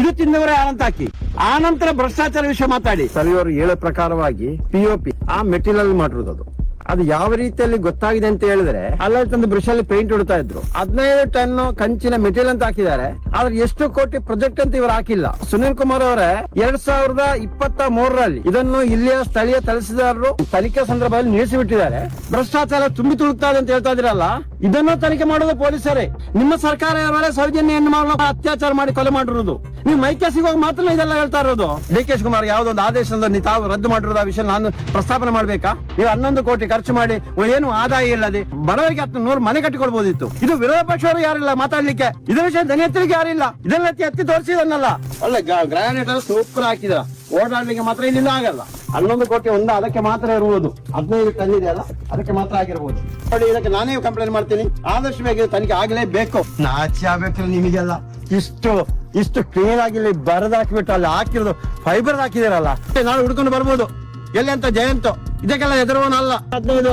ಇದು ತಿಂದವರೇ ಆನಂತ ಹಾಕಿ. ಆ ನಂತರ ಭ್ರಷ್ಟಾಚಾರ ವಿಷಯ ಮಾತಾಡಿ. ಸರ್ ಇವರು ಹೇಳೋ ಪ್ರಕಾರವಾಗಿ ಪಿಒಪಿ ಆ ಮೆಟೀರಿಯಲ್ ಮಾಡಿರೋದು ಅದು ಯಾವ ರೀತಿಯಲ್ಲಿ ಗೊತ್ತಾಗಿದೆ ಅಂತ ಹೇಳಿದ್ರೆ, ಅಲ್ಲಲ್ಲಿ ತಂದು ಬ್ರಷ್ ಅಲ್ಲಿ ಪೇಂಟ್ ಹೊಡ್ತಾ ಇದ್ರು. ಹದಿನೈದು ಟನ್ ಕಂಚಿನ ಮೆಟೀರಿಯಲ್ ಅಂತ ಹಾಕಿದ್ದಾರೆ. ಆದ್ರೆ ಎಷ್ಟು ಕೋಟಿ ಪ್ರಾಜೆಕ್ಟ್ ಅಂತ ಇವರು ಹಾಕಿಲ್ಲ. ಸುನೀಲ್ ಕುಮಾರ್ ಅವರೇ, ಎರಡ್ ಸಾವಿರದ ಇಪ್ಪತ್ತ ಮೂರರಲ್ಲಿ ಇದನ್ನು ಇಲ್ಲಿಯ ಸ್ಥಳೀಯ ತಲಸಿದಾರರು ತನಿಖೆ ಸಂದರ್ಭದಲ್ಲಿ ನಿಲ್ಲಿಸಿಬಿಟ್ಟಿದ್ದಾರೆ. ಭ್ರಷ್ಟಾಚಾರ ತುಂಬಿ ತುಳುಕ್ತಾ ಅಂತ ಹೇಳ್ತಾ ಇದ್ರಲ್ಲ ಇದನ್ನು ತನಿಖೆ ಮಾಡೋದು ಪೊಲೀಸರೇ. ನಿಮ್ಮ ಸರ್ಕಾರ ಸೌಜನ್ಯ ಹೆಣ್ಣು ಮಾಡಲು ಅತ್ಯಾಚಾರ ಮಾಡಿ ಕೊಲೆ ಮಾಡಿರೋದು? ನೀವು ಮೈಕೆ ಸಿಗುವಾಗ ಮಾತ್ರ ಇದೆಲ್ಲ ಹೇಳ್ತಾ ಇರೋದು. ಡಿ ಕೆ ಶಿವಕುಮಾರ್ ಯಾವ್ದೊಂದು ಆದೇಶದಲ್ಲಿ ತಾವು ರದ್ದು ಮಾಡಿರೋದು ಆ ವಿಷಯ ನಾನು ಪ್ರಸ್ತಾಪನೆ ಮಾಡ್ಬೇಕಾ? ನೀವು ಹನ್ನೊಂದು ಕೋಟಿ ಖರ್ಚು ಮಾಡಿ ಏನು ಆದಾಯ ಇಲ್ಲದೆ ಬಡವರಿಗೆ ಹತ್ತು ನೂರು ಮನೆ ಕಟ್ಟಿಕೊಳ್ಬೋದಿತ್ತು ಇದು ವಿರೋಧ ಪಕ್ಷವರು ಯಾರಿಲ್ಲ ಮಾತಾಡ್ಲಿಕ್ಕೆ. ಇದರ ವಿಷಯ ದನಿ ಎತ್ತಲಿಕ್ಕೆ ಯಾರಿಲ್ಲ. ಇದನ್ನ ಎತ್ತಿ ತೋರಿಸಿದನ್ನಲ್ಲ ಅಲ್ಲ ಗ್ರಾನೈಟ್ ಸೂಪರ್ ಹಾಕಿದ. ಓಡಾಡ್ಲಿಕ್ಕೆ ಮಾತ್ರ ಇಲ್ಲಿಂದ ಆಗಲ್ಲ. ಹನ್ನೊಂದು ಕೋಟಿ ಒಂದ, ಅದಕ್ಕೆ ಮಾತ್ರ ಇರುವುದು ಹದಿನೈದು ಟನ್ ಇದೆಯಲ್ಲ ಅದಕ್ಕೆ ಮಾತ್ರ ಆಗಿರ್ಬೋದು. ನೋಡಿ, ಇದಕ್ಕೆ ನಾನೇ ಕಂಪ್ಲೇಂಟ್ ಮಾಡ್ತೀನಿ. ಆದಷ್ಟು ಬೇಗ ಇದು ತನಿಖೆ ಆಗಲೇಬೇಕು. ನಾಚಿ ಆಗ್ಬೇಕು ನಿಮಗೆಲ್ಲ. ಇಷ್ಟು ಇಷ್ಟು ಕ್ಲೀನ್ ಆಗಿ ಇಲ್ಲಿ ಬರದಾಕಿಬಿಟ್ಟು ಅಲ್ಲಿ ಹಾಕಿರೋದು ಫೈಬರ್ ಹಾಕಿದಿರಲ್ಲ ನಾಳೆ ಹುಡ್ಕೊಂಡು ಬರ್ಬೋದು. ಎಲ್ಲಿ ಅಂತ ಜಯಂತು? ಇದಕ್ಕೆಲ್ಲ ಎದುರುವನಲ್ಲ ಹದಿನೈದು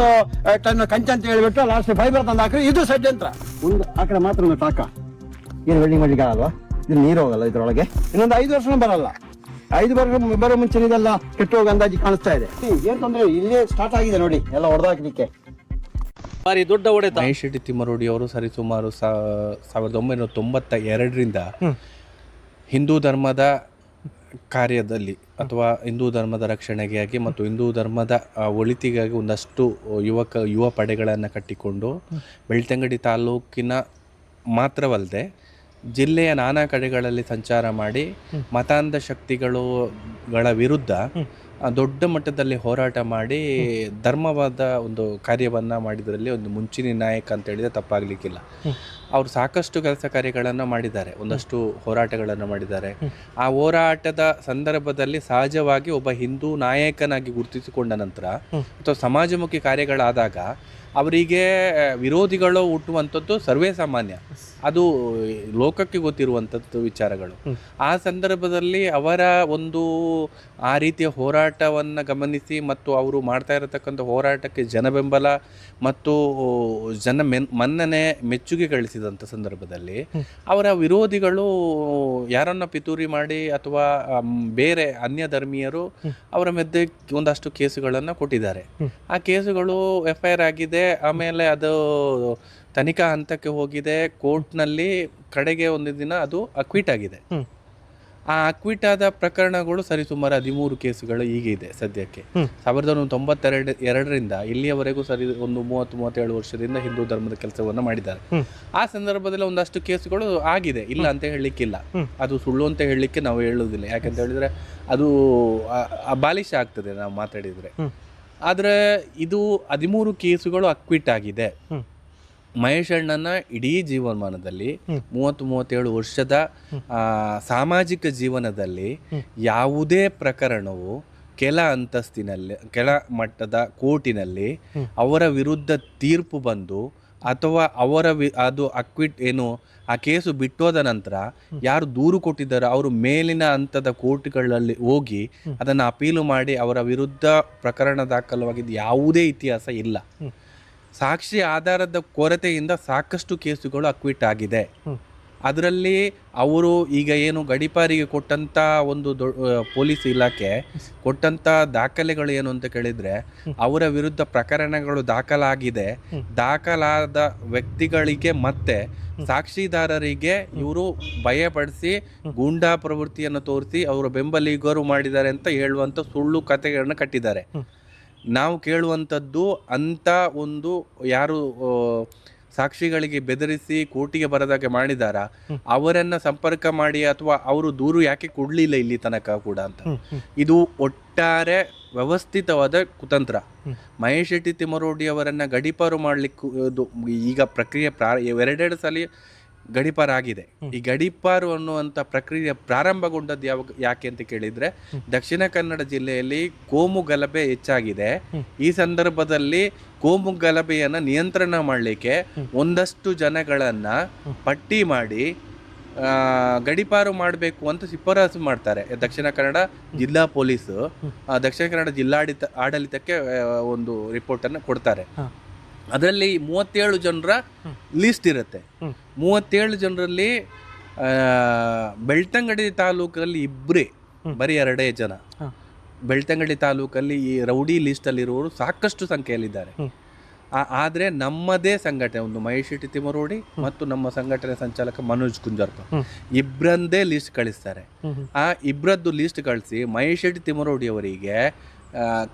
ಟನ್ ಕಂಚ ಅಂತ ಹೇಳಿಬಿಟ್ಟು ಲಾಸ್ಟ್ ಫೈಬರ್ ತಂದು ಹಾಕಿ ಇದು ಷಡ್ಯಂತ್ರ. ಒಂದು ಆ ಕಡೆ ಮಾತ್ರ ಒಂದು ಟಾಕ ಏನು ವೆಲ್ಡಿಂಗ್ ಮಾಡ್ಲಿಕ್ಕೆ ಆಗಲ್ವಾ ಇದು ನೀರು ಹೋಗಲ್ಲ ಇದ್ರೊಳಗೆ. ಇನ್ನೊಂದು ಐದು ವರ್ಷನೂ ಬರಲ್ಲ. ಐದು ವರ್ಷ ಬರೋ ಮುಂಚೆ ಇದೆಲ್ಲ ಕೆಟ್ಟು ಹೋಗೋ ಅಂದಾಜಿ ಕಾಣಿಸ್ತಾ ಇದೆ. ಏನ್ ತೊಂದ್ರೆ? ಇಲ್ಲೇ ಸ್ಟಾರ್ಟ್ ಆಗಿದೆ ನೋಡಿ. ಎಲ್ಲ ಹೊಡೆದಾಕ್ಲಿಕ್ಕೆ ಬಾರಿ ದೊಡ್ಡ ಹೊಡೆತ. ಮಹೇಶ್ ಶೆಟ್ಟಿ ತಿಮ್ಮರೋಡಿ ಅವರು ಸರಿಸುಮಾರು ಸಾ- ಸಾವಿರದ ಒಂಬೈನೂರ ತೊಂಬತ್ತ ಎರಡರಿಂದ ಹಿಂದೂ ಧರ್ಮದ ಕಾರ್ಯದಲ್ಲಿ ಅಥವಾ ಹಿಂದೂ ಧರ್ಮದ ರಕ್ಷಣೆಗಾಗಿ ಮತ್ತು ಹಿಂದೂ ಧರ್ಮದ ಒಳಿತಿಗಾಗಿ ಒಂದಷ್ಟು ಯುವಕ, ಯುವ ಪಡೆಗಳನ್ನು ಕಟ್ಟಿಕೊಂಡು ಬೆಳ್ತಂಗಡಿ ತಾಲೂಕಿನ ಮಾತ್ರವಲ್ಲದೆ ಜಿಲ್ಲೆಯ ನಾನಾ ಕಡೆಗಳಲ್ಲಿ ಸಂಚಾರ ಮಾಡಿ ಮತಾಂಧ ಶಕ್ತಿಗಳುಗಳ ವಿರುದ್ಧ ದೊಡ್ಡ ಮಟ್ಟದಲ್ಲಿ ಹೋರಾಟ ಮಾಡಿ ಧರ್ಮವಾದ ಒಂದು ಕಾರ್ಯವನ್ನು ಮಾಡಿದ್ರಲ್ಲಿ ಒಂದು ಮುಂಚಿನ ನಾಯಕ ಅಂತ ಹೇಳಿದ್ರೆ ತಪ್ಪಾಗಲಿಕ್ಕಿಲ್ಲ. ಅವರು ಸಾಕಷ್ಟು ಕೆಲಸ ಕಾರ್ಯಗಳನ್ನು ಮಾಡಿದ್ದಾರೆ. ಒಂದಷ್ಟು ಹೋರಾಟಗಳನ್ನು ಮಾಡಿದ್ದಾರೆ. ಆ ಹೋರಾಟದ ಸಂದರ್ಭದಲ್ಲಿ ಸಹಜವಾಗಿ ಒಬ್ಬ ಹಿಂದೂ ನಾಯಕನಾಗಿ ಗುರುತಿಸಿಕೊಂಡ ನಂತರ ಅಥವಾ ಸಮಾಜಮುಖಿ ಕಾರ್ಯಗಳಾದಾಗ ಅವರಿಗೆ ವಿರೋಧಿಗಳು ಹುಟ್ಟುವಂಥದ್ದು ಸರ್ವೇ ಸಾಮಾನ್ಯ. ಅದು ಲೋಕಕ್ಕೆ ಗೊತ್ತಿರುವಂಥದ್ದು ವಿಚಾರಗಳು. ಆ ಸಂದರ್ಭದಲ್ಲಿ ಅವರ ಒಂದು ಆ ರೀತಿಯ ಹೋರಾಟವನ್ನು ಗಮನಿಸಿ ಮತ್ತು ಅವರು ಮಾಡ್ತಾ ಇರತಕ್ಕಂಥ ಹೋರಾಟಕ್ಕೆ ಜನ ಬೆಂಬಲ ಮತ್ತು ಜನ ಮೆನ್ ಮನ್ನನೆ ಮೆಚ್ಚುಗೆ ಗಳಿಸಿದಂಥ ಸಂದರ್ಭದಲ್ಲಿ ಅವರ ವಿರೋಧಿಗಳು ಯಾರನ್ನ ಪಿತೂರಿ ಮಾಡಿ ಅಥವಾ ಬೇರೆ ಅನ್ಯ ಧರ್ಮೀಯರು ಅವರ ಮಧ್ಯೆ ಒಂದಷ್ಟು ಕೇಸುಗಳನ್ನು ಕೊಟ್ಟಿದ್ದಾರೆ. ಆ ಕೇಸುಗಳು ಎಫ್ ಐ ಆಗಿದೆ, ಆಮೇಲೆ ಅದು ತನಿಖಾ ಹಂತಕ್ಕೆ ಹೋಗಿದೆ, ಕೋರ್ಟ್ನಲ್ಲಿ ಕಡೆಗೆ ಒಂದು ದಿನ ಅದು ಅಕ್ವಿಟ್ ಆಗಿದೆ. ಆ ಅಕ್ವಿಟ್ ಆದ ಪ್ರಕರಣಗಳು ಸರಿಸುಮಾರು ಹದಿಮೂರು ಕೇಸುಗಳು ಈಗ ಇದೆ ಸದ್ಯಕ್ಕೆ. ಸಾವಿರದ ಒಂಬೈನೂರ ತೊಂಬತ್ತೆರಡು ಎರಡರಿಂದ ಇಲ್ಲಿಯವರೆಗೂ ಸರಿ ಒಂದು ಮೂವತ್ತು ಮೂವತ್ತೇಳು ವರ್ಷದಿಂದ ಹಿಂದೂ ಧರ್ಮದ ಕೆಲಸವನ್ನು ಮಾಡಿದ್ದಾರೆ. ಆ ಸಂದರ್ಭದಲ್ಲಿ ಒಂದಷ್ಟು ಕೇಸುಗಳು ಆಗಿದೆ. ಇಲ್ಲ ಅಂತ ಹೇಳಲಿಕ್ಕಿಲ್ಲ. ಅದು ಸುಳ್ಳು ಅಂತ ಹೇಳಲಿಕ್ಕೆ ನಾವು ಹೇಳುವುದಿಲ್ಲ. ಯಾಕಂತ ಹೇಳಿದ್ರೆ ಅದು ಅಬಾಲಿಶ ಆಗ್ತದೆ ನಾವು ಮಾತಾಡಿದರೆ. ಆದರೆ ಇದು ಹದಿಮೂರು ಕೇಸುಗಳು ಅಕ್ವಿಟ್ ಆಗಿದೆ. ಮಹೇಶ್ ಅಣ್ಣನ ಇಡೀ ಜೀವಮಾನದಲ್ಲಿ ಮೂವತ್ತು ಮೂವತ್ತೇಳು ವರ್ಷದ ಸಾಮಾಜಿಕ ಜೀವನದಲ್ಲಿ ಯಾವುದೇ ಪ್ರಕರಣವು ಕೆಲ ಅಂತಸ್ತಿನಲ್ಲಿ ಕೆಳ ಮಟ್ಟದ ಕೋರ್ಟಿನಲ್ಲಿ ಅವರ ವಿರುದ್ಧ ತೀರ್ಪು ಬಂದು ಅಥವಾ ಅವರ ವಿ ಅದು ಅಕ್ವಿಟ್ ಏನು ಆ ಕೇಸು ಬಿಟ್ಟೋದ ನಂತರ ಯಾರು ದೂರು ಕೊಟ್ಟಿದ್ದಾರೋ ಅವರು ಮೇಲಿನ ಹಂತದ ಕೋರ್ಟ್ಗಳಲ್ಲಿ ಹೋಗಿ ಅದನ್ನು ಅಪೀಲು ಮಾಡಿ ಅವರ ವಿರುದ್ಧ ಪ್ರಕರಣ ದಾಖಲವಾಗಿದ್ದು ಯಾವುದೇ ಇತಿಹಾಸ ಇಲ್ಲ. ಸಾಕ್ಷಿ ಆಧಾರದ ಕೊರತೆಯಿಂದ ಸಾಕಷ್ಟು ಕೇಸುಗಳು ಅಕ್ವಿಟ್ ಆಗಿದೆ. ಅದರಲ್ಲಿ ಅವರು ಈಗ ಏನು ಗಡಿಪಾರಿಗೆ ಕೊಟ್ಟಂತ ಒಂದು ಪೊಲೀಸ್ ಇಲಾಖೆ ಕೊಟ್ಟಂತ ದಾಖಲೆಗಳು ಏನು ಅಂತ ಕೇಳಿದ್ರೆ ಅವರ ವಿರುದ್ಧ ಪ್ರಕರಣಗಳು ದಾಖಲಾಗಿದೆ. ದಾಖಲಾದ ವ್ಯಕ್ತಿಗಳಿಗೆ ಮತ್ತೆ ಸಾಕ್ಷಿದಾರರಿಗೆ ಇವರು ಭಯಪಡಿಸಿ ಗೂಂಡಾ ಪ್ರವೃತ್ತಿಯನ್ನು ತೋರಿಸಿ ಅವರ ಬೆಂಬಲಿಗರು ಮಾಡಿದ್ದಾರೆ ಅಂತ ಹೇಳುವಂತ ಸುಳ್ಳು ಕಥೆಗಳನ್ನ ಕಟ್ಟಿದ್ದಾರೆ. ನಾವು ಕೇಳುವಂಥದ್ದು ಅಂತ ಒಂದು ಯಾರು ಸಾಕ್ಷಿಗಳಿಗೆ ಬೆದರಿಸಿ ಕೋರ್ಟಿಗೆ ಬರದಾಗೆ ಮಾಡಿದಾರ? ಅವರನ್ನ ಸಂಪರ್ಕ ಮಾಡಿ ಅಥವಾ ಅವರು ದೂರು ಯಾಕೆ ಕೊಡ್ಲಿಲ್ಲ ಇಲ್ಲಿ ತನಕ ಕೂಡ ಅಂತ. ಇದು ಒಟ್ಟಾರೆ ವ್ಯವಸ್ಥಿತವಾದ ಕುತಂತ್ರ. ಮಹೇಶ್ ಶೆಟ್ಟಿ ತಿಮ್ಮರೋಡಿ ಅವರನ್ನ ಗಡೀಪಾರು ಮಾಡ್ಲಿಕ್ಕೆ ಇದು ಈಗ ಪ್ರಕ್ರಿಯೆ ಪ್ರಾ ಎರಡೆರಡು ಸಲ ಗಡೀಪಾರು ಆಗಿದೆ ಈ ಗಡಿಪಾರು ಅನ್ನುವಂಥ ಪ್ರಕ್ರಿಯೆ ಪ್ರಾರಂಭಗೊಂಡದ್ದು ಯಾವ ಯಾಕೆ ಅಂತ ಕೇಳಿದ್ರೆ ದಕ್ಷಿಣ ಕನ್ನಡ ಜಿಲ್ಲೆಯಲ್ಲಿ ಕೋಮು ಗಲಭೆ ಹೆಚ್ಚಾಗಿದೆ. ಈ ಸಂದರ್ಭದಲ್ಲಿ ಕೋಮು ಗಲಭೆಯನ್ನ ನಿಯಂತ್ರಣ ಮಾಡಲಿಕ್ಕೆ ಒಂದಷ್ಟು ಜನಗಳನ್ನ ಪಟ್ಟಿ ಮಾಡಿ ಗಡಿಪಾರು ಗಡೀಪಾರು ಮಾಡಬೇಕು ಅಂತ ಶಿಫಾರಸು ಮಾಡ್ತಾರೆ. ದಕ್ಷಿಣ ಕನ್ನಡ ಜಿಲ್ಲಾ ಪೊಲೀಸ್. ದಕ್ಷಿಣ ಕನ್ನಡ ಜಿಲ್ಲಾಡಳಿತ ಆಡಳಿತಕ್ಕೆ ಒಂದು ರಿಪೋರ್ಟನ್ನು ಕೊಡ್ತಾರೆ. ಅದರಲ್ಲಿ ಮೂವತ್ತೇಳು ಜನರ ಲಿಸ್ಟ್ ಇರುತ್ತೆ. ಮೂವತ್ತೇಳು ಜನರಲ್ಲಿ ಬೆಳ್ತಂಗಡಿ ತಾಲೂಕಲ್ಲಿ ಇಬ್ಬರೇ ಬರೀ ಎರಡೇ ಜನ. ಬೆಳ್ತಂಗಡಿ ತಾಲೂಕಲ್ಲಿ ಈ ರೌಡಿ ಲಿಸ್ಟಲ್ಲಿರುವವರು ಸಾಕಷ್ಟು ಸಂಖ್ಯೆಯಲ್ಲಿದ್ದಾರೆ. ಆದರೆ ಆದ್ರೆ ನಮ್ಮದೇ ಸಂಘಟನೆ ಒಂದು ಮಹೇಶ್ ಶೆಟ್ಟಿ ತಿಮರೋಡಿ ಮತ್ತು ನಮ್ಮ ಸಂಘಟನೆ ಸಂಚಾಲಕ ಮನೋಜ್ ಕುಂಜರ್ಕ ಹ್ಮ್. ಇಬ್ಬರಂದೇ ಲಿಸ್ಟ್ ಕಳಿಸ್ತಾರೆ. ಆ ಇಬ್ಬರದ್ದು ಲಿಸ್ಟ್ ಕಳಿಸಿ ಮಹೇಶ್ ತಿಮರೋಡಿ ಅವರಿಗೆ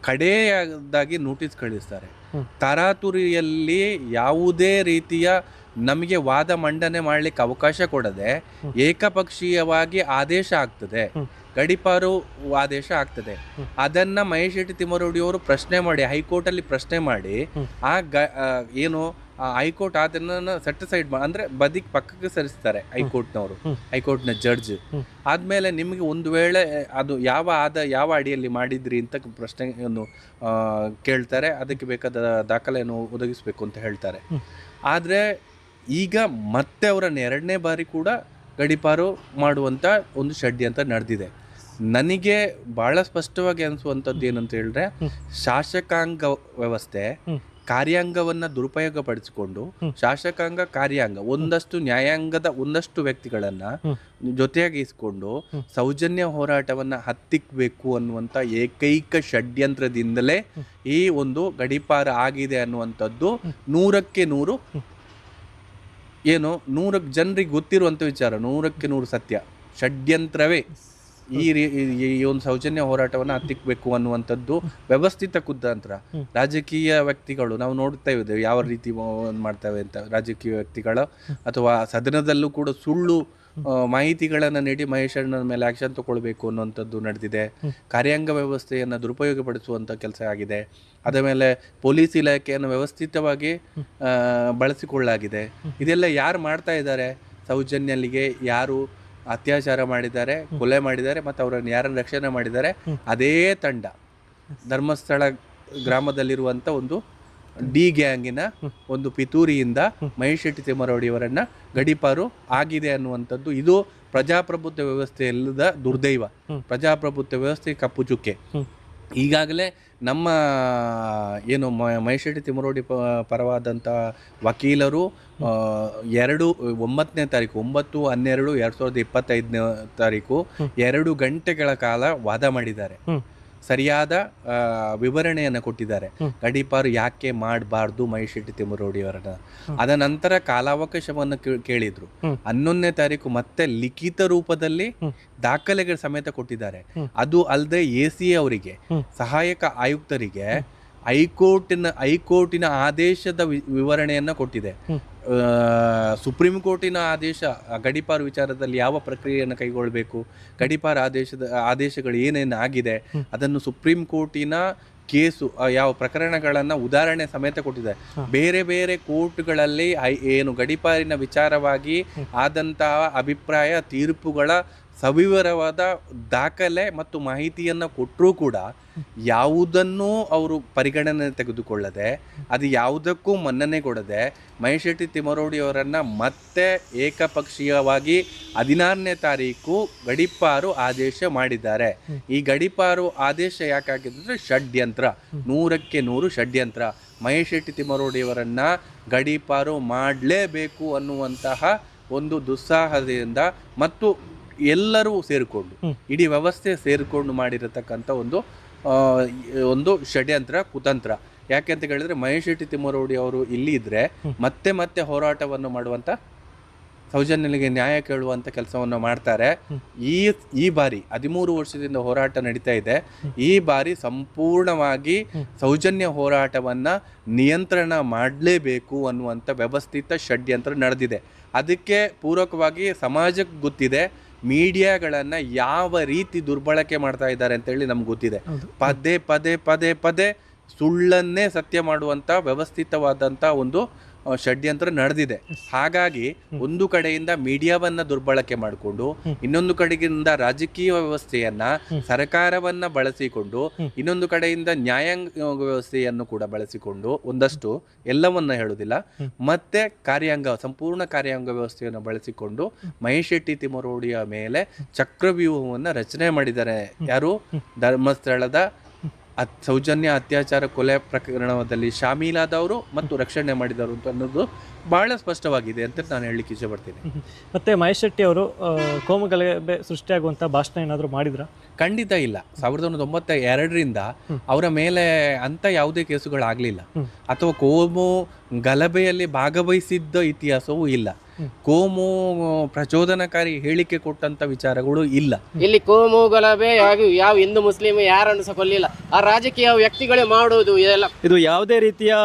ಕಡೆಯದಾಗಿ ನೋಟಿಸ್ ಕಳಿಸ್ತಾರೆ. ತರಾತುರಿಯಲ್ಲಿ ಯಾವುದೇ ರೀತಿಯ ನಮಗೆ ವಾದ ಮಂಡನೆ ಮಾಡಲಿಕ್ಕೆ ಅವಕಾಶ ಕೊಡದೆ ಏಕಪಕ್ಷೀಯವಾಗಿ ಆದೇಶ ಆಗ್ತದೆ. ಗಡಿಪಾರು ಆದೇಶ ಆಗ್ತದೆ ಅದನ್ನ ಮಹೇಶ್ ಶೆಟ್ಟಿ ತಿಮ್ಮರೂಡಿಯವರು ಪ್ರಶ್ನೆ ಮಾಡಿ ಹೈಕೋರ್ಟ್ ಅಲ್ಲಿ ಪ್ರಶ್ನೆ ಮಾಡಿ ಆ, ಏನು ಆ ಹೈಕೋರ್ಟ್ ಅದನ್ನ ಸೆಟಿಸೈಡ್ ಅಂದ್ರೆ ಬದಿಕ್ ಪಕ್ಕಕ್ಕೆ ಸರಿಸ್ತಾರೆ ಹೈಕೋರ್ಟ್ನವರು ಹೈಕೋರ್ಟ್ ಹೈಕೋರ್ಟ್ನ ಜಡ್ಜ್. ಆದ್ಮೇಲೆ ನಿಮಗೆ ಒಂದು ವೇಳೆ ಅದು ಯಾವ ಆದ ಯಾವ ಅಡಿಯಲ್ಲಿ ಮಾಡಿದ್ರಿ ಅಂತ ಪ್ರಶ್ನೆ ಆ, ಕೇಳ್ತಾರೆ ಅದಕ್ಕೆ ಬೇಕಾದ ದಾಖಲೆಯನ್ನು ಒದಗಿಸಬೇಕು ಅಂತ ಹೇಳ್ತಾರೆ. ಆದರೆ ಈಗ ಮತ್ತೆ ಅವರನ್ನು ಎರಡನೇ ಬಾರಿ ಕೂಡ ಗಡಿಪಾರು ಮಾಡುವಂಥ ಒಂದು ಷಡ್ಯಂತ್ರ ನಡೆದಿದೆ ನನಗೆ ಬಹಳ ಸ್ಪಷ್ಟವಾಗಿ ಅನಿಸುವಂಥದ್ದು ಏನಂತ ಹೇಳಿದ್ರೆ. ಶಾಸಕಾಂಗ ವ್ಯವಸ್ಥೆ. ಕಾರ್ಯಾಂಗವನ್ನ ದುರುಪಯೋಗ ಪಡಿಸಿಕೊಂಡು ಶಾಸಕಾಂಗ ಕಾರ್ಯಾಂಗ ಒಂದಷ್ಟು ನ್ಯಾಯಾಂಗದ ಒಂದಷ್ಟು ವ್ಯಕ್ತಿಗಳನ್ನ ಜೊತೆಯಾಗಿ ಇಸ್ಕೊಂಡು ಸೌಜನ್ಯ ಹೋರಾಟವನ್ನ ಹತ್ತಿಕ್ಬೇಕು ಅನ್ನುವಂಥ ಏಕೈಕ ಷಡ್ಯಂತ್ರದಿಂದಲೇ ಈ ಒಂದು ಗಡಿಪಾರ ಆಗಿದೆ ಅನ್ನುವಂಥದ್ದು ನೂರಕ್ಕೆ ನೂರು. ಏನು ನೂರಕ್ಕೆ ಜನರಿಗೆ ಗೊತ್ತಿರುವಂಥ ವಿಚಾರ ನೂರಕ್ಕೆ ನೂರು ಸತ್ಯ ಷಡ್ಯಂತ್ರವೇ. ಈ ರೀ ಈ- ಒಂದು ಸೌಜನ್ಯ ಹೋರಾಟವನ್ನು ಹತ್ತಿಕ್ಬೇಕು ಅನ್ನುವಂಥದ್ದು ವ್ಯವಸ್ಥಿತ ಕುತಂತ್ರ. ಹ್ಮ್. ರಾಜಕೀಯ ವ್ಯಕ್ತಿಗಳು ನಾವು ನೋಡ್ತಾ ಇದ್ದೇವೆ ಯಾವ ರೀತಿ ಮಾಡ್ತವೆ ಅಂತ. ರಾಜಕೀಯ ವ್ಯಕ್ತಿಗಳ ಅಥವಾ ಸದನದಲ್ಲೂ ಕೂಡ ಸುಳ್ಳು ಮಾಹಿತಿಗಳನ್ನು ನೀಡಿ ಮಹೇಶಣ್ಣನ ಮೇಲೆ ಆಕ್ಷನ್ ತಗೊಳ್ಬೇಕು ಅನ್ನುವಂಥದ್ದು ನಡೆದಿದೆ. ಕಾರ್ಯಾಂಗ ವ್ಯವಸ್ಥೆಯನ್ನು ದುರುಪಯೋಗಪಡಿಸುವಂಥ ಕೆಲಸ ಆಗಿದೆ. ಅದ ಮೇಲೆ ಪೊಲೀಸ್ ಇಲಾಖೆಯನ್ನು ವ್ಯವಸ್ಥಿತವಾಗಿ ಬಳಸಿಕೊಳ್ಳಲಾಗಿದೆ. ಇದೆಲ್ಲ ಯಾರು ಮಾಡ್ತಾ ಇದ್ದಾರೆ? ಸೌಜನ್ಯಲ್ಲಿಗೆ ಯಾರು ಅತ್ಯಾಚಾರ ಮಾಡಿದ್ದಾರೆ ಕೊಲೆ ಮಾಡಿದ್ದಾರೆ ಮತ್ತು ಅವರನ್ನು ಯಾರನ್ನು ರಕ್ಷಣೆ ಮಾಡಿದ್ದಾರೆ ಅದೇ ತಂಡ. ಧರ್ಮಸ್ಥಳ ಗ್ರಾಮದಲ್ಲಿರುವಂಥ ಒಂದು ಡಿ ಗ್ಯಾಂಗಿನ ಒಂದು ಪಿತೂರಿಯಿಂದ. ಮಹೇಶ್ ಶೆಟ್ಟಿ ತಿಮ್ಮರವಡಿಯವರನ್ನ ಗಡಿಪಾರು ಆಗಿದೆ ಅನ್ನುವಂಥದ್ದು. ಇದು ಪ್ರಜಾಪ್ರಭುತ್ವ ವ್ಯವಸ್ಥೆಯಲ್ಲದ ದುರ್ದೈವ. ಪ್ರಜಾಪ್ರಭುತ್ವ ವ್ಯವಸ್ಥೆ ಕಪ್ಪು ಚುಕ್ಕೆ. ಈಗಾಗಲೇ ನಮ್ಮ ಏನು ಮ- ತಿಮರೋಡಿ ಪರವಾದಂಥ ವಕೀಲರು ಎರಡು ಒಂಬತ್ತನೇ ತಾರೀಕು ಒಂಬತ್ತು ಹನ್ನೆರಡು ಎರಡು ಸಾವಿರದ ಇಪ್ಪತ್ತೈದನೇ ತಾರೀಕು ಎರಡು ಗಂಟೆಗಳ ಕಾಲ ವಾದ ಮಾಡಿದ್ದಾರೆ. ಸರಿಯಾದ ವಿವರಣೆಯನ್ನು ಕೊಟ್ಟಿದ್ದಾರೆ. ಗಡೀಪಾರು ಯಾಕೆ ಮಾಡಬಾರ್ದು ಮಹೇಶ್ ಶೆಟ್ಟಿ ತಿಮ್ಮರೋಡಿಯವರನ್ನ. ಅದ ನಂತರ ಕಾಲಾವಕಾಶವನ್ನು ಕೇಳಿದ್ರು. ಹನ್ನೊಂದನೇ ತಾರೀಕು ಮತ್ತೆ ಲಿಖಿತ ರೂಪದಲ್ಲಿ. ದಾಖಲೆಗಳ ಸಮೇತ ಕೊಟ್ಟಿದ್ದಾರೆ. ಅದು ಅಲ್ಲದೆ ಎ ಸಿ ಅವರಿಗೆ ಸಹಾಯಕ ಆಯುಕ್ತರಿಗೆ ಹೈಕೋರ್ಟಿನ ಹೈಕೋರ್ಟಿನ ಆದೇಶದ ವಿವರಣೆಯನ್ನ ಕೊಟ್ಟಿದೆ. ಸುಪ್ರೀಂ ಕೋರ್ಟಿನ ಆದೇಶ ಗಡಿಪಾರು ವಿಚಾರದಲ್ಲಿ ಯಾವ ಪ್ರಕ್ರಿಯೆಯನ್ನು ಕೈಗೊಳ್ಳಬೇಕು ಗಡಿಪಾರ ಆದೇಶದ ಆದೇಶಗಳು ಏನೇನು ಆಗಿದೆ ಅದನ್ನು ಸುಪ್ರೀಂ ಕೋರ್ಟಿನ ಕೇಸು ಯಾವ ಪ್ರಕರಣಗಳನ್ನು ಉದಾಹರಣೆ ಸಮೇತ ಕೊಟ್ಟಿದೆ. ಬೇರೆ ಬೇರೆ ಕೋರ್ಟ್ಗಳಲ್ಲಿ ಏನು ಗಡಿಪಾರಿನ ವಿಚಾರವಾಗಿ. ಆದಂತಹ ಅಭಿಪ್ರಾಯ ತೀರ್ಪುಗಳ ಸವಿವರವಾದ ದಾಖಲೆ ಮತ್ತು ಮಾಹಿತಿಯನ್ನು ಕೊಟ್ಟರೂ ಕೂಡ ಯಾವುದನ್ನೂ ಅವರು ಪರಿಗಣನೆ ತೆಗೆದುಕೊಳ್ಳದೆ, ಅದು ಯಾವುದಕ್ಕೂ ಮನ್ನಣೆ ಕೊಡದೆ, ಮಹೇಶ್ ಶೆಟ್ಟಿ ತಿಮರೋಡಿ ಮತ್ತೆ ಏಕಪಕ್ಷೀಯವಾಗಿ ಹದಿನಾರನೇ ತಾರೀಕು ಗಡಿಪಾರು ಆದೇಶ ಮಾಡಿದ್ದಾರೆ. ಈ ಗಡಿಪಾರು ಆದೇಶ ಯಾಕಾಗಿದ್ರೆ ಷಡ್ಯಂತ್ರ, ನೂರಕ್ಕೆ ನೂರು ಷಡ್ಯಂತ್ರ. ಮಹೇಶ್ ಶೆಟ್ಟಿ ತಿಮರೋಡಿಯವರನ್ನು ಗಡೀಪಾರು ಮಾಡಲೇಬೇಕು ಅನ್ನುವಂತಹ ಒಂದು ದುಸ್ಸಾಹದಿಂದ ಮತ್ತು ಎಲ್ಲರೂ ಸೇರಿಕೊಂಡು. ಇಡೀ ವ್ಯವಸ್ಥೆ ಸೇರಿಕೊಂಡು ಮಾಡಿರತಕ್ಕಂಥ ಒಂದು ಒಂದು ಷಡ್ಯಂತ್ರ ಕುತಂತ್ರ. ಯಾಕೆ ಅಂತ ಹೇಳಿದ್ರೆ ಮಹೇಶ್ ಶೆಟ್ಟಿ ತಿಮ್ಮರೋಡಿ ಅವರು ಇಲ್ಲಿ ಇದ್ರೆ ಮತ್ತೆ ಮತ್ತೆ ಹೋರಾಟವನ್ನು ಮಾಡುವಂತ ಸೌಜನ್ಯನಿಗೆ ನ್ಯಾಯ ಕೇಳುವಂತ ಕೆಲಸವನ್ನು ಮಾಡ್ತಾರೆ. ಈ ಈ ಬಾರಿ ಹದಿಮೂರು ವರ್ಷದಿಂದ ಹೋರಾಟ ನಡೀತಾ ಇದೆ. ಈ ಬಾರಿ ಸಂಪೂರ್ಣವಾಗಿ ಸೌಜನ್ಯ ಹೋರಾಟವನ್ನ ನಿಯಂತ್ರಣ ಮಾಡಲೇಬೇಕು ಅನ್ನುವಂಥ ವ್ಯವಸ್ಥಿತ ಷಡ್ಯಂತ್ರ ನಡೆದಿದೆ. ಅದಕ್ಕೆ ಪೂರಕವಾಗಿ ಸಮಾಜಕ್ಕೆ ಗೊತ್ತಿದೆ. ಮೀಡಿಯಾಗಳನ್ನು ಯಾವ ರೀತಿ ದುರ್ಬಳಕೆ ಮಾಡ್ತಾ ಇದ್ದಾರೆ ಅಂತೇಳಿ ನಮ್ಗೆ ಗೊತ್ತಿದೆ. ಪದೇ ಪದೇ ಪದೇ ಪದೇ ಸುಳ್ಳನ್ನೇ ಸತ್ಯ ಮಾಡುವಂಥ ವ್ಯವಸ್ಥಿತವಾದಂಥ ಒಂದು ಷಡ್ಯಂತ್ರ ನಡೆದಿದೆ. ಹಾಗಾಗಿ ಒಂದು ಕಡೆಯಿಂದ ಮೀಡಿಯಾವನ್ನ ದುರ್ಬಳಕೆ ಮಾಡಿಕೊಂಡು ಇನ್ನೊಂದು ಕಡೆಯಿಂದ ರಾಜಕೀಯ ವ್ಯವಸ್ಥೆಯನ್ನ. ಸರ್ಕಾರವನ್ನ ಬಳಸಿಕೊಂಡು ಇನ್ನೊಂದು ಕಡೆಯಿಂದ ನ್ಯಾಯಾಂಗ ವ್ಯವಸ್ಥೆಯನ್ನು ಕೂಡ ಬಳಸಿಕೊಂಡು ಒಂದಷ್ಟು ಎಲ್ಲವನ್ನ ಹೇಳುದಿಲ್ಲ ಮತ್ತೆ ಕಾರ್ಯಾಂಗ ಸಂಪೂರ್ಣ ಕಾರ್ಯಾಂಗ ವ್ಯವಸ್ಥೆಯನ್ನು ಬಳಸಿಕೊಂಡು ಮಹೇಶ್ ಶೆಟ್ಟಿ ತಿಮರೋಡಿಯ ಮೇಲೆ ಚಕ್ರವ್ಯೂಹವನ್ನು ರಚನೆ ಮಾಡಿದ್ದಾರೆ. ಯಾರು? ಧರ್ಮಸ್ಥಳದ ಅತ್ ಸೌಜನ್ಯ ಅತ್ಯಾಚಾರ ಕೊಲೆ ಪ್ರಕರಣದಲ್ಲಿ ಶಾಮೀಲಾದವರು ಮತ್ತು ರಕ್ಷಣೆ ಮಾಡಿದವರು ಅಂತ ಅನ್ನೋದು ಬಹಳ ಸ್ಪಷ್ಟವಾಗಿದೆ ಅಂತ ನಾನು ಹೇಳಲಿಕ್ಕೆ ಇಷ್ಟಪಡ್ತೀನಿ ಮತ್ತೆ ಮಹೇಶ್ ಶೆಟ್ಟಿ ಅವರು ಕೋಮುಗಲಭೆ ಕೋಮು ಗಲಭೆ ಸೃಷ್ಟಿಯಾಗುವಂಥ ಭಾಷಣ ಏನಾದರೂ ಮಾಡಿದ್ರಾ? ಖಂಡಿತ ಇಲ್ಲ. ಸಾವಿರದ ಒಂಬೈನೂರ ತೊಂಬತ್ತ ಎರಡರಿಂದ ಅವರ ಮೇಲೆ ಅಂತ ಯಾವುದೇ ಕೇಸುಗಳಾಗಲಿಲ್ಲ. ಅಥವಾ ಕೋಮು ಗಲಭೆಯಲ್ಲಿ ಭಾಗವಹಿಸಿದ್ದ ಇತಿಹಾಸವೂ ಇಲ್ಲ. ಕೋಮು ಪ್ರಚೋದನಕಾರಿ ಹೇಳಿಕೆ ಕೊಟ್ಟಂತ ವಿಚಾರಗಳು ಇಲ್ಲ. ಇಲ್ಲಿ ಕೋಮು ಗಲಭೆ ಹಾಗೂ ಯಾವ ಹಿಂದೂ ಮುಸ್ಲಿಂ ಯಾರನ್ನು ಸಹ ಕೊಲ್ಲಿಲ್ಲ. ಆ ರಾಜಕೀಯ ವ್ಯಕ್ತಿಗಳೇ ಮಾಡುವುದು ಇದೆಲ್ಲ. ಇದು ಯಾವುದೇ ರೀತಿಯ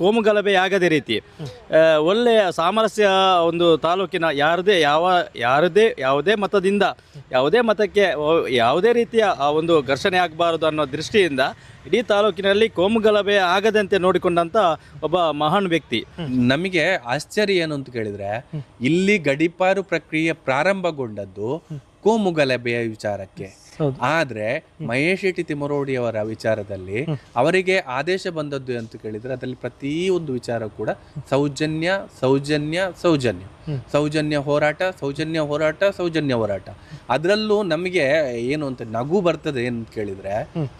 ಕೋಮು ಗಲಭೆ ಆಗದೇ ರೀತಿ. ಒಳ್ಳೆಯ ಸಾಮರಸ್ಯ ಒಂದು ತಾಲೂಕಿನ ಯಾರದೇ ಯಾವ ಯಾರದೇ ಯಾವುದೇ ಮತದಿಂದ ಯಾವುದೇ ಮತಕ್ಕೆ ಯಾವುದೇ ರೀತಿಯ ಆ ಒಂದು ಘರ್ಷಣೆ ಆಗಬಾರದು ಅನ್ನೋ ದೃಷ್ಟಿಯಿಂದ ಇಡೀ ತಾಲೂಕಿನಲ್ಲಿ ಕೋಮು ಗಲಭೆ ಆಗದಂತೆ ನೋಡಿಕೊಂಡಂತ ಒಬ್ಬ ಮಹಾನ್ ವ್ಯಕ್ತಿ. ನಮಗೆ ಆಶ್ಚರ್ಯ ಏನು ಅಂತ ಕೇಳಿದ್ರೆ ಇಲ್ಲಿ ಗಡಿಪಾರು ಪ್ರಕ್ರಿಯೆ ಪ್ರಾರಂಭಗೊಂಡದ್ದು ಕೋಮು ಗಲಭೆಯ ವಿಚಾರಕ್ಕೆ. ಆದ್ರೆ ಮಹೇಶ್ ಶೆಟ್ಟಿ ತಿಮರೋಡಿ ಅವರ ವಿಚಾರದಲ್ಲಿ ಅವರಿಗೆ ಆದೇಶ ಬಂದದ್ದು ಅಂತ ಕೇಳಿದ್ರೆ ಅದರಲ್ಲಿ ಒಂದು ವಿಚಾರ ಕೂಡ ಸೌಜನ್ಯ ಸೌಜನ್ಯ ಸೌಜನ್ಯ. ಸೌಜನ್ಯ ಹೋರಾಟ ಸೌಜನ್ಯ ಹೋರಾಟ ಸೌಜನ್ಯ ಹೋರಾಟ. ಅದರಲ್ಲೂ ನಮಗೆ ಏನು ಅಂತ ನಗು ಬರ್ತದೆ ಏನು ಅಂತ ಕೇಳಿದ್ರೆ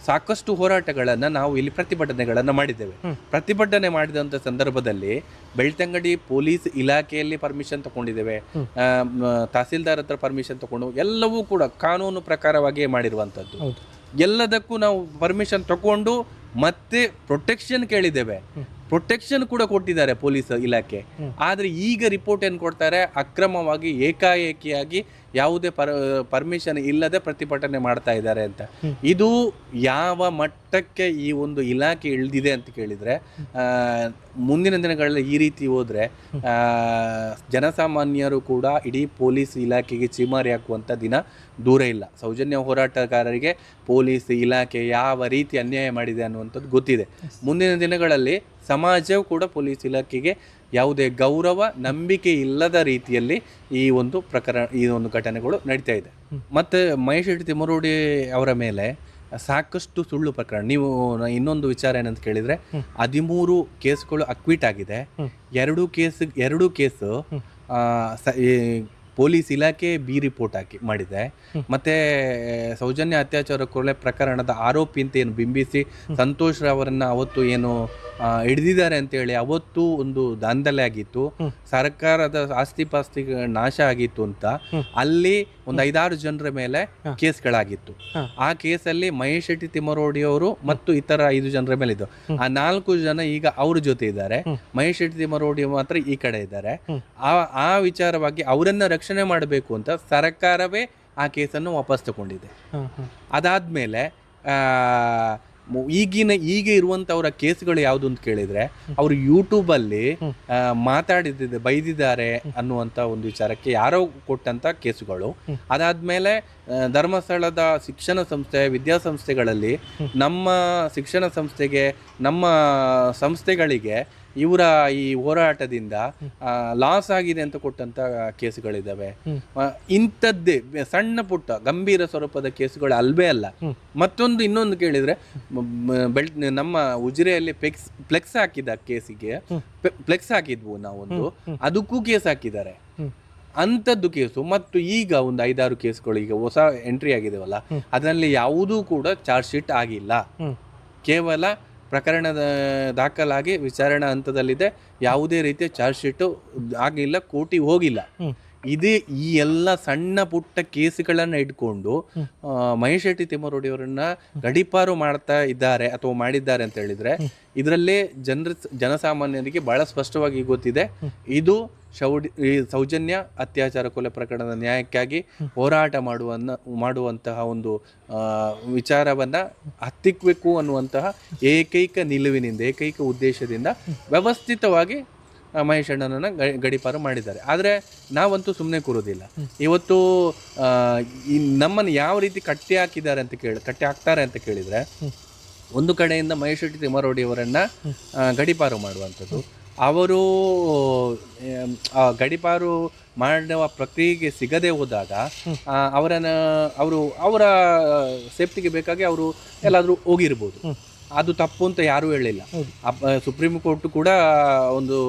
ಸಾಕಷ್ಟು ಹೋರಾಟಗಳನ್ನ ನಾವು ಇಲ್ಲಿ ಪ್ರತಿಭಟನೆಗಳನ್ನ ಮಾಡಿದ್ದೇವೆ. ಪ್ರತಿಭಟನೆ ಮಾಡಿದಂತ ಸಂದರ್ಭದಲ್ಲಿ ಬೆಳ್ತಂಗಡಿ ಪೊಲೀಸ್ ಇಲಾಖೆಯಲ್ಲಿ ಪರ್ಮಿಷನ್ ತಗೊಂಡಿದ್ದೇವೆ. ಆ, ತಹಸೀಲ್ದಾರ್ ಹತ್ರ ಪರ್ಮಿಷನ್ ತಗೊಂಡು ಎಲ್ಲವೂ ಕೂಡ ಕಾನೂನು ಪ್ರಕಾರವಾಗಿಯೇ ಮಾಡಿರುವಂಥದ್ದು ಎಲ್ಲದಕ್ಕೂ ನಾವು ಪರ್ಮಿಷನ್ ತಗೊಂಡು ಮತ್ತೆ ಪ್ರೊಟೆಕ್ಷನ್ ಕೇಳಿದ್ದೇವೆ. ಪ್ರೊಟೆಕ್ಷನ್ ಕೂಡ ಕೊಟ್ಟಿದ್ದಾರೆ ಪೊಲೀಸ್ ಇಲಾಖೆ. ಆದರೆ ಈಗ ರಿಪೋರ್ಟ್ ಏನು ಕೊಡ್ತಾರೆ? ಅಕ್ರಮವಾಗಿ ಏಕಾಏಕಿಯಾಗಿ ಯಾವುದೇ ಪರ್ ಪರ್ಮಿಷನ್ ಇಲ್ಲದೆ ಪ್ರತಿಭಟನೆ ಮಾಡ್ತಾ ಇದ್ದಾರೆ ಅಂತ. ಇದು ಯಾವ ಮಟ್ಟಕ್ಕೆ ಈ ಒಂದು ಇಲಾಖೆ ಇಳಿದಿದೆ ಅಂತ ಕೇಳಿದರೆ ಆ, ಮುಂದಿನ ದಿನಗಳಲ್ಲಿ ಈ ರೀತಿ ಹೋದರೆ ಆ, ಜನಸಾಮಾನ್ಯರು ಕೂಡ ಇಡೀ ಪೊಲೀಸ್ ಇಲಾಖೆಗೆ ಚಿಮಾರಿ ಹಾಕುವಂಥ ದಿನ ದೂರ ಇಲ್ಲ. ಸೌಜನ್ಯ ಹೋರಾಟಗಾರರಿಗೆ ಪೊಲೀಸ್ ಇಲಾಖೆ ಯಾವ ರೀತಿ ಅನ್ಯಾಯ ಮಾಡಿದೆ ಅನ್ನುವಂಥದ್ದು ಗೊತ್ತಿದೆ. ಮುಂದಿನ ದಿನಗಳಲ್ಲಿ ಸಮಾಜವು ಕೂಡ ಪೊಲೀಸ್ ಇಲಾಖೆಗೆ ಯಾವುದೇ ಗೌರವ, ನಂಬಿಕೆ ಇಲ್ಲದ ರೀತಿಯಲ್ಲಿ ಈ ಒಂದು ಪ್ರಕರಣ, ಈ ಒಂದು ಘಟನೆಗಳು ನಡೀತಾ ಇದೆ. ಮತ್ತೆ ಮಹೇಶ್ ಶೆಟ್ಟಿ ತಿಮ್ಮರೋಡಿ ಅವರ ಮೇಲೆ ಸಾಕಷ್ಟು ಸುಳ್ಳು ಪ್ರಕರಣ. ನೀವು ಇನ್ನೊಂದು ವಿಚಾರ ಏನಂತ ಕೇಳಿದ್ರೆ, ಹದಿಮೂರು ಕೇಸ್ಗಳು ಅಕ್ವಿಟ್ ಆಗಿದೆ. ಎರಡು ಕೇಸ್, ಎರಡು ಕೇಸು ಪೊಲೀಸ್ ಇಲಾಖೆ ಬಿ ರಿಪೋರ್ಟ್ ಹಾಕಿ, ಮಾಡಿದೆ. ಮತ್ತೆ ಸೌಜನ್ಯ ಅತ್ಯಾಚಾರ ಕೊಲೆ ಪ್ರಕರಣದ ಆರೋಪಿ ಅಂತ ಏನು ಬಿಂಬಿಸಿ, ಸಂತೋಷ್ ಅವರನ್ನ ಅವತ್ತು ಏನು ಹಿಡಿದಿದ್ದಾರೆ ಅಂತೇಳಿ ಅವತ್ತು ಒಂದು ದಾಂಧಲೆ ಆಗಿತ್ತು. ಸರ್ಕಾರದ ಆಸ್ತಿ ಪಾಸ್ತಿ ನಾಶ ಆಗಿತ್ತು ಅಂತ ಅಲ್ಲಿ ಒಂದು ಐದಾರು ಜನರ ಮೇಲೆ ಕೇಸ್ಗಳಾಗಿತ್ತು. ಆ ಕೇಸಲ್ಲಿ ಮಹೇಶ್ ಶೆಟ್ಟಿ ತಿಮ್ಮರೋಡಿ ಅವರು ಮತ್ತು ಇತರ ಐದು ಜನರ ಮೇಲೆ ಇದ್ದು. ಆ ನಾಲ್ಕು ಜನ ಈಗ ಅವ್ರ ಜೊತೆ ಇದ್ದಾರೆ. ಮಹೇಶ್ ಶೆಟ್ಟಿ ತಿಮ್ಮರೋಡಿ ಮಾತ್ರ ಈ ಕಡೆ ಇದ್ದಾರೆ. ಆ ಆ ವಿಚಾರವಾಗಿ ಅವರನ್ನ ರಕ್ಷಣೆ ಮಾಡಬೇಕು ಅಂತ ಸರ್ಕಾರವೇ ಆ ಕೇಸನ್ನು ವಾಪಸ್ ತಗೊಂಡಿದೆ. ಅದಾದ್ಮೇಲೆ ಈಗಿನ ಈಗ ಇರುವಂತವರ ಕೇಸ್ಗಳು ಯಾವುದು ಅಂತ ಕೇಳಿದ್ರೆ ಅವರು ಯೂಟ್ಯೂಬ್ ಅಲ್ಲಿ ಮಾತಾಡಿದ್ದೆ ಬೈದಿದ್ದಾರೆ ಅನ್ನುವಂತ ಒಂದು ವಿಚಾರಕ್ಕೆ ಯಾರೋ ಕೊಟ್ಟಂತ ಕೇಸುಗಳು. ಅದಾದ್ಮೇಲೆ ಧರ್ಮಸ್ಥಳದ ಶಿಕ್ಷಣ ಸಂಸ್ಥೆ ವಿದ್ಯಾಸಂಸ್ಥೆಗಳಲ್ಲಿ ನಮ್ಮ ಶಿಕ್ಷಣ ಸಂಸ್ಥೆಗೆ ನಮ್ಮ ಸಂಸ್ಥೆಗಳಿಗೆ ಇವರ ಈ ಹೋರಾಟದಿಂದ ಲಾಸ್ ಆಗಿದೆ ಅಂತ ಕೊಟ್ಟಂತ ಕೇಸುಗಳಿದ್ದಾವೆ ಇಂಥದ್ದೇ ಸಣ್ಣ ಪುಟ್ಟ ಗಂಭೀರ ಸ್ವರೂಪದ ಕೇಸುಗಳು ಅಲ್ವೇ ಅಲ್ಲ. ಮತ್ತೊಂದು ಇನ್ನೊಂದು ಕೇಳಿದ್ರೆ ಬೆಳ್ ನಮ್ಮ ಉಜಿರೆಯಲ್ಲಿ ಫ್ಲೆಕ್ಸ್ ಫ್ಲೆಕ್ಸ್ ಹಾಕಿದ ಕೇಸಿಗೆ ಫ್ಲೆಕ್ಸ್ ಹಾಕಿದ್ವು ನಾವೊಂದು ಅದಕ್ಕೂ ಕೇಸ್ ಹಾಕಿದ್ದಾರೆ. ಅಂಥದ್ದು ಕೇಸು ಮತ್ತು ಈಗ ಒಂದು ಐದಾರು ಕೇಸ್ಗಳು ಈಗ ಹೊಸ ಎಂಟ್ರಿ ಆಗಿದೆವಲ್ಲ ಅದರಲ್ಲಿ ಯಾವುದೂ ಕೂಡ ಚಾರ್ಜ್ ಶೀಟ್ ಆಗಿಲ್ಲ. ಕೇವಲ ಪ್ರಕರಣದ ದಾಖಲಾಗಿ ವಿಚಾರಣಾ ಹಂತದಲ್ಲಿದೆ. ಯಾವುದೇ ರೀತಿಯ ಚಾರ್ಜ್ ಶೀಟು ಆಗಿಲ್ಲ ಕೋಟಿ ಹೋಗಿಲ್ಲ. ಇದೇ ಈ ಎಲ್ಲ ಸಣ್ಣ ಪುಟ್ಟ ಕೇಸುಗಳನ್ನ ಇಟ್ಕೊಂಡು ಮಹೇಶ್ ಶೆಟ್ಟಿ ತಿಮ್ಮರೋಡಿ ಅವರನ್ನ ಗಡಿಪಾರು ಮಾಡ್ತಾ ಇದ್ದಾರೆ ಅಥವಾ ಮಾಡಿದ್ದಾರೆ ಅಂತ ಹೇಳಿದ್ರೆ ಇದರಲ್ಲೇ ಜನರ ಜನಸಾಮಾನ್ಯರಿಗೆ ಬಹಳ ಸ್ಪಷ್ಟವಾಗಿ ಗೊತ್ತಿದೆ. ಇದು ಶೌಡಿ ಈ ಸೌಜನ್ಯ ಅತ್ಯಾಚಾರ ಕೊಲೆ ಪ್ರಕರಣದ ನ್ಯಾಯಕ್ಕಾಗಿ ಹೋರಾಟ ಮಾಡುವ ಮಾಡುವಂತಹ ಒಂದು ವಿಚಾರವನ್ನು ಹತ್ತಿಕ್ಬೇಕು ಅನ್ನುವಂತಹ ಏಕೈಕ ನಿಲುವಿನಿಂದ ಏಕೈಕ ಉದ್ದೇಶದಿಂದ ವ್ಯವಸ್ಥಿತವಾಗಿ ಮಹೇಶ್ ಅಣ್ಣನನ್ನ ಗಡೀಪಾರು ಮಾಡಿದ್ದಾರೆ. ಆದರೆ ನಾವಂತೂ ಸುಮ್ಮನೆ ಕೂರೋದಿಲ್ಲ. ಇವತ್ತು ನಮ್ಮನ್ನು ಯಾವ ರೀತಿ ಕಟ್ಟಿ ಹಾಕಿದ್ದಾರೆ ಅಂತ ಕೇಳಿ ಕಟ್ಟಿ ಹಾಕ್ತಾರೆ ಅಂತ ಕೇಳಿದ್ರೆ ಒಂದು ಕಡೆಯಿಂದ ಮಹೇಶ್ ಶೆಟ್ಟಿ ತಿಮ್ಮರೋಡಿ ಅವರನ್ನ ಆ, ಗಡೀಪಾರು ಮಾಡುವಂಥದ್ದು ಅವರು ಗಡಿಪಾರು ಮಾಡುವ ಪ್ರಕ್ರಿಯೆಗೆ ಸಿಗದೆ ಹೋದಾಗ ಅವರನ್ನ ಅವರು ಅವರ ಸೇಫ್ಟಿಗೆ ಬೇಕಾಗಿ ಅವರು ಎಲ್ಲಾದರೂ ಹೋಗಿರ್ಬೋದು. ಅದು ತಪ್ಪು ಅಂತ ಯಾರೂ ಹೇಳಿಲ್ಲ. ಸುಪ್ರೀಂ ಕೋರ್ಟ್ ಕೂಡ ಒಂದು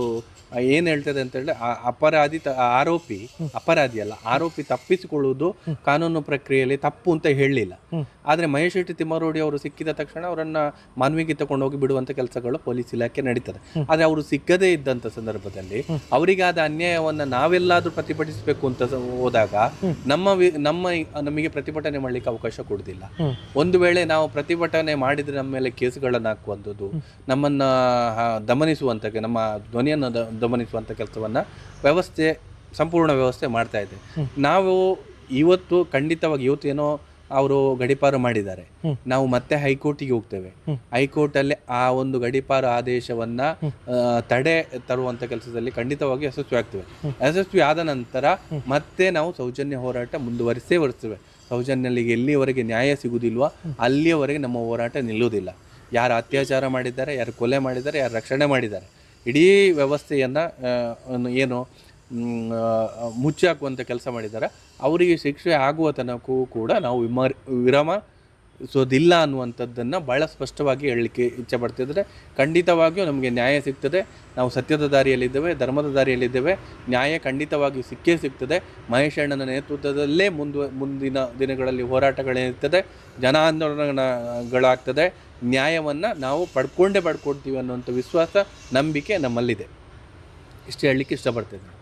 ಏನು ಹೇಳ್ತದೆ ಅಂತ ಹೇಳಿ ಅಪರಾಧಿ ಆರೋಪಿ, ಅಪರಾಧಿ ಅಲ್ಲ, ಆರೋಪಿ ತಪ್ಪಿಸಿಕೊಳ್ಳುವುದು ಕಾನೂನು ಪ್ರಕ್ರಿಯೆಯಲ್ಲಿ ತಪ್ಪು ಅಂತ ಹೇಳಲಿಲ್ಲ. ಆದರೆ ಮಹೇಶ್ ಶೆಟ್ಟಿ ತಿಮ್ಮಾರೋಡಿ ಅವರು ಸಿಕ್ಕಿದ ತಕ್ಷಣ ಅವರನ್ನ ಮಾನ್ವಿಗೆ ತಗೊಂಡು ಹೋಗಿ ಬಿಡುವಂತ ಕೆಲಸಗಳು ಪೊಲೀಸ್ ಇಲಾಖೆ ನಡೀತದೆ. ಆದರೆ ಅವರು ಸಿಕ್ಕದೇ ಇದ್ದಂತ ಸಂದರ್ಭದಲ್ಲಿ ಅವರಿಗಾದ ಅನ್ಯಾಯವನ್ನ ನಾವೆಲ್ಲಾದ್ರೂ ಪ್ರತಿಭಟಿಸಬೇಕು ಅಂತ ಹೋದಾಗ ನಮ್ಮ ನಮ್ಮ ನಮಗೆ ಪ್ರತಿಭಟನೆ ಮಾಡ್ಲಿಕ್ಕೆ ಅವಕಾಶ ಕೊಡುದಿಲ್ಲ ಒಂದು ವೇಳೆ ನಾವು ಪ್ರತಿಭಟನೆ ಮಾಡಿದ್ರೆ ನಮ್ಮ ಮೇಲೆ ಕೇಸ್ಗಳನ್ನು ಹಾಕುವಂಥದ್ದು, ನಮ್ಮನ್ನ ದಮನಿಸುವಂತ ನಮ್ಮ ಧ್ವನಿಯನ್ನು ದ- ಕೆಲಸವನ್ನು ವ್ಯವಸ್ಥೆ, ಸಂಪೂರ್ಣ ವ್ಯವಸ್ಥೆ ಮಾಡ್ತಾ ಇದೆ. ನಾವು ಇವತ್ತು ಖಂಡಿತವಾಗಿ ಇವತ್ತು ಏನೋ ಅವರು ಗಡಿಪಾರು ಮಾಡಿದ್ದಾರೆ. ನಾವು ಮತ್ತೆ ಹೈಕೋರ್ಟಿಗೆ ಹೋಗ್ತೇವೆ. ಹೈಕೋರ್ಟಲ್ಲಿ ಆ ಒಂದು ಗಡಿಪಾರು ಆದೇಶವನ್ನ ತಡೆ ತರುವಂತ ಕೆಲಸದಲ್ಲಿ ಖಂಡಿತವಾಗಿ ಯಶಸ್ವಿ ಆಗ್ತೇವೆ. ಯಶಸ್ವಿ ಆದ ನಂತರ ಮತ್ತೆ ನಾವು ಸೌಜನ್ಯ ಹೋರಾಟ ಮುಂದುವರಿಸೇ ಬರ್ತೇವೆ ಸೌಜನ್ಯಲ್ಲಿ ಎಲ್ಲಿಯವರೆಗೆ ನ್ಯಾಯ ಸಿಗುವುದಿಲ್ವ ಅಲ್ಲಿಯವರೆಗೆ ನಮ್ಮ ಹೋರಾಟ ನಿಲ್ಲುವುದಿಲ್ಲ. ಯಾರು ಅತ್ಯಾಚಾರ ಮಾಡಿದ್ದಾರೆ, ಯಾರು ಕೊಲೆ ಮಾಡಿದ್ದಾರೆ, ಯಾರು ರಕ್ಷಣೆ ಮಾಡಿದ್ದಾರೆ. ಇಡೀ ವ್ಯವಸ್ಥೆಯನ್ನು ಏನು ಮುಚ್ಚಿ ಹಾಕುವಂಥ ಕೆಲಸ ಮಾಡಿದ್ದಾರೆ. ಅವರಿಗೆ ಶಿಕ್ಷೆ ಆಗುವ ತನಕವೂ ಕೂಡ ನಾವು ವಿಮರ್ ವಿರಮಿಸೋದಿಲ್ಲ ಅನ್ನುವಂಥದ್ದನ್ನು ಭಾಳ ಸ್ಪಷ್ಟವಾಗಿ ಹೇಳಲಿಕ್ಕೆ ಇಚ್ಛೆ ಪಡ್ತಿದ್ದಾರೆ ಖಂಡಿತವಾಗಿಯೂ ನಮಗೆ ನ್ಯಾಯ ಸಿಗ್ತದೆ. ನಾವು ಸತ್ಯದ ದಾರಿಯಲ್ಲಿದ್ದೇವೆ, ಧರ್ಮದ ದಾರಿಯಲ್ಲಿದ್ದೇವೆ. ನ್ಯಾಯ ಖಂಡಿತವಾಗಿ ಸಿಕ್ಕೇ ಸಿಗ್ತದೆ. ಮಹೇಶ್ ಅಣ್ಣನ ನೇತೃತ್ವದಲ್ಲೇ ಮುಂದು, ಮುಂದಿನ ದಿನಗಳಲ್ಲಿ ಹೋರಾಟಗಳೇನಿರ್ತದೆ, ಜನ ಆಂದೋಲನಗಳಾಗ್ತದೆ. ನ್ಯಾಯವನ್ನು ನಾವು ಪಡ್ಕೊಂಡೇ ಪಡ್ಕೊಳ್ತೀವಿ ಅನ್ನುವಂಥ ವಿಶ್ವಾಸ ನಂಬಿಕೆ ನಮ್ಮಲ್ಲಿದೆ. ಇಷ್ಟು ಹೇಳಲಿಕ್ಕೆ ಇಷ್ಟಪಡ್ತೇನೆ.